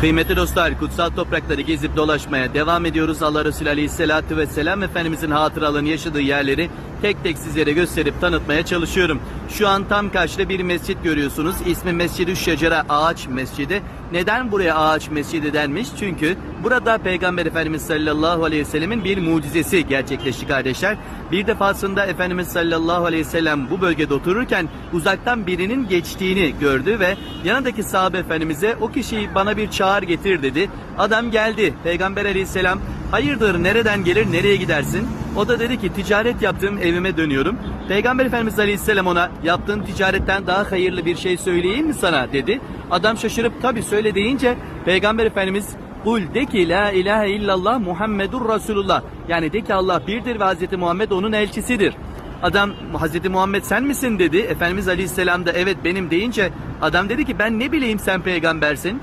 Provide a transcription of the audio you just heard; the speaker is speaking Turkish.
Kıymetli dostlar, kutsal toprakları gezip dolaşmaya devam ediyoruz. Allah Resulü Aleyhisselatü Vesselam Efendimizin hatıralarını yaşadığı yerleri tek tek sizlere gösterip tanıtmaya çalışıyorum. Şu an tam karşıda bir mescit görüyorsunuz. İsmi Mescid-i Şecere Ağaç Mescidi. Neden buraya Ağaç Mescidi denmiş? Çünkü burada Peygamber Efendimiz sallallahu aleyhi ve sellemin bir mucizesi gerçekleşti kardeşler. Bir defasında Efendimiz sallallahu aleyhi ve sellem bu bölgede otururken uzaktan birinin geçtiğini gördü ve yanındaki sahabe efendimize o kişiyi bana bir çağır getir dedi. Adam geldi. Peygamber aleyhisselam hayırdır nereden gelir nereye gidersin? O da dedi ki ticaret yaptığım evime dönüyorum. Peygamber Efendimiz aleyhisselam ona yaptığın ticaretten daha hayırlı bir şey söyleyeyim mi sana dedi. Adam şaşırıp tabi söyle deyince Peygamber Efendimiz Kul de ki la ilahe illallah Muhammedur Resulullah. Yani de ki Allah birdir ve Hz. Muhammed onun elçisidir. Adam Hz. Muhammed sen misin dedi. Efendimiz Aleyhisselam da evet benim deyince adam dedi ki ben ne bileyim sen peygambersin.